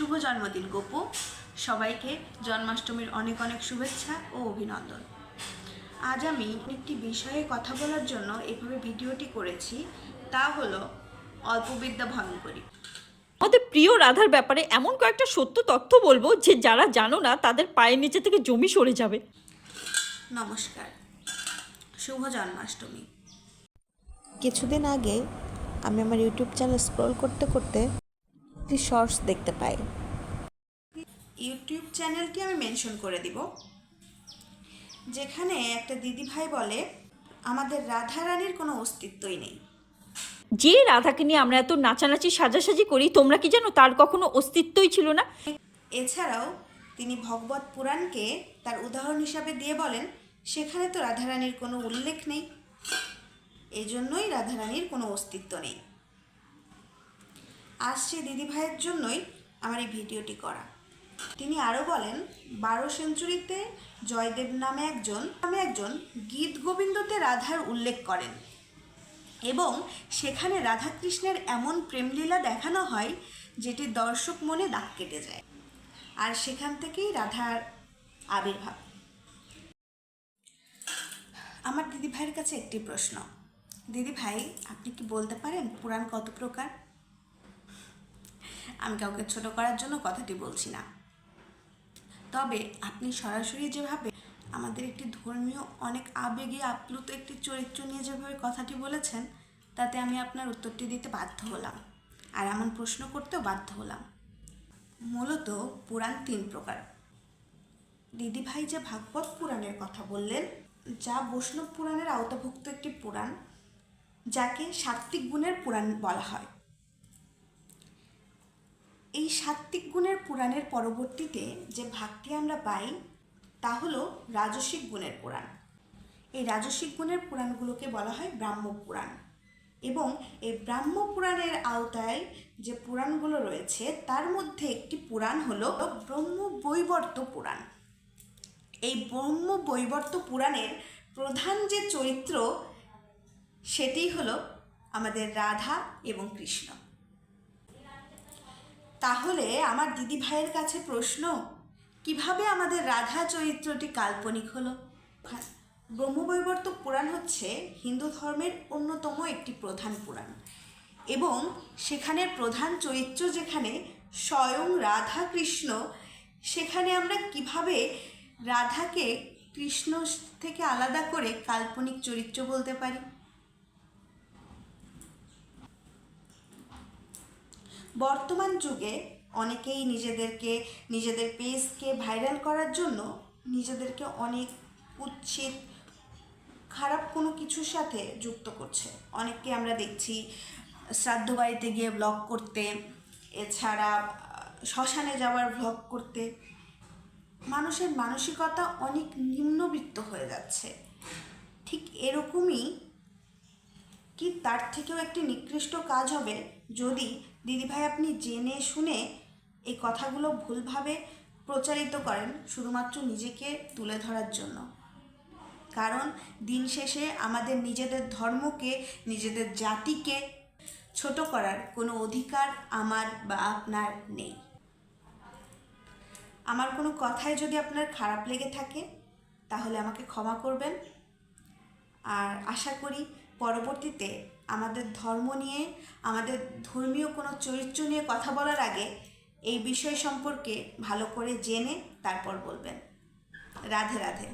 শুভ জন্মদিন গোপু। সবাইকে জন্মাষ্টমীর অনেক অনেক শুভেচ্ছা ও অভিনন্দন। আজ আমি একটি বিষয়ে কথা বলার জন্য এভাবে ভিডিওটি করেছি তা হলো অল্পবিদ্যা ভয়ঙ্করী আমাদের প্রিয় রাধার ব্যাপারে এমন কয়েকটা সত্য তথ্য বলব যে যারা জানো না তাদের পায়ের নিচে থেকে জমি সরে যাবে। নমস্কার। শুভ জন্মাষ্টমী। কিছুদিন আগে আমি আমার ইউটিউব চ্যানেল স্ক্রল করতে করতে একটি শর্টস দেখতে পাই। ইউটিউব চ্যানেলটি আমি মেনশন করে দিব। যেখানে একটা দিদি ভাই বলে আমাদের রাধা রানীর কোনো অস্তিত্বই নেই। যে রাধাকে নিয়ে আমরা এত নাচানাচি সাজাসাজি করি তোমরা কি জানো তার কখনো অস্তিত্বই ছিল না? এছাড়াও তিনি ভগবত পুরাণকে তার উদাহরণ হিসাবে দিয়ে বলেন সেখানে তো রাধারানীর কোনো উল্লেখ নেই। এজন্যই জন্যই রাধারানীর কোনো অস্তিত্ব নেই। আজ সে দিদিভাইয়ের জন্যই আমার এই ভিডিওটি করা। তিনি আরও বলেন, বারো সেঞ্চুরিতে জয়দেব নামে একজন নামে একজন গীত গোবিন্দতে রাধার উল্লেখ করেন। এবং সেখানে রাধাকৃষ্ণের এমন প্রেমলীলা দেখানো হয়, যেটি দর্শক মনে দাগ কেটে যায়। আর সেখান থেকেই রাধার আবির্ভাব। আমার দিদি ভাইয়ের কাছে একটি প্রশ্ন। দিদি ভাই আপনি কি বলতে পারেন পুরাণ কত প্রকার? আমি কাউকে ছোট করার জন্য কথাটি বলছি না। তবে আপনি সরাসরি যেভাবে আমাদের একটি ধর্মীয়, অনেক আবেগে, আপ্লুত একটি চরিত্র নিয়ে যেভাবে কথাটি বলেছেন, তাতে আমি আপনার উত্তরটি দিতে বাধ্য হলাম আর এমন প্রশ্ন করতেও বাধ্য হলাম। মূলত পুরাণ তিন প্রকার। দিদিভাই যে ভাগবত পুরাণের কথা বললেন, যা বৈষ্ণব পুরাণের আওতাভুক্ত একটি পুরাণ, যাকে সাত্ত্বিক গুণের পুরাণ বলা হয়। এই সাত্ত্বিক গুণের পুরাণের পরবর্তীতে যে ভাগটি আমরা পাই, তা হলো রাজসিক গুণের পুরাণ। এই রাজসিক গুণের পুরাণগুলোকে বলা হয় ব্রাহ্ম পুরাণ। এবং এই ব্রাহ্ম পুরাণের আওতায় যে পুরাণগুলো রয়েছে, তার মধ্যে একটি পুরাণ হলো ব্রহ্ম বৈবর্ত পুরাণ। এই ব্রহ্ম বৈবর্ত পুরাণের প্রধান যে চরিত্র, সেটি হলো আমাদের রাধা এবং কৃষ্ণ। তাহলে আমার দিদি ভাইয়ের কাছে প্রশ্ন, কীভাবে আমাদের রাধা চরিত্রটি কাল্পনিক হলো? ব্রহ্মবৈবর্ত পুরাণ হচ্ছে হিন্দু ধর্মের অন্যতম একটি প্রধান পুরাণ এবং সেখানের প্রধান চরিত্র যেখানে স্বয়ং রাধা কৃষ্ণ, সেখানে আমরা কীভাবে রাধাকে কৃষ্ণ থেকে আলাদা করে কাল্পনিক চরিত্র বলতে পারি? বর্তমান যুগে অনেকেই নিজেদেরকে, নিজেদের পেজকে ভাইরাল করার জন্য নিজেদেরকে অনেক উচ্ছিত খারাপ কোনো কিছুর সাথে যুক্ত করছে। অনেককে আমরা দেখছি শ্রাদ্ধ বাড়িতে গিয়ে ব্লগ করতে, এছাড়া শ্মশানে যাওয়ার ব্লগ করতে। মানুষের মানসিকতা অনেক নিম্নবিত্ত হয়ে যাচ্ছে। ঠিক এরকমই কি তার থেকেও একটি নিকৃষ্ট কাজ হবে যদি দিদিভাই আপনি জেনে শুনে এই কথাগুলো ভুলভাবে প্রচারিত করেন শুধুমাত্র নিজেকে তুলে ধরার জন্য। কারণ দিন শেষে আমাদের নিজেদের ধর্মকে, নিজেদের জাতিকে ছোট করার কোনো অধিকার আমার বা আপনার নেই। আমার কোনো কথায় যদি আপনার খারাপ লেগে থাকে, তাহলে আমাকে ক্ষমা করবেন। আর আশা করি পরবর্তীতে আমাদের ধর্ম নিয়ে, আমাদের ধর্মীয় কোনো চরিত্র নিয়ে কথা বলার আগে এই বিষয় সম্পর্কে ভালো করে জেনে তারপর বলবেন। রাধে রাধে।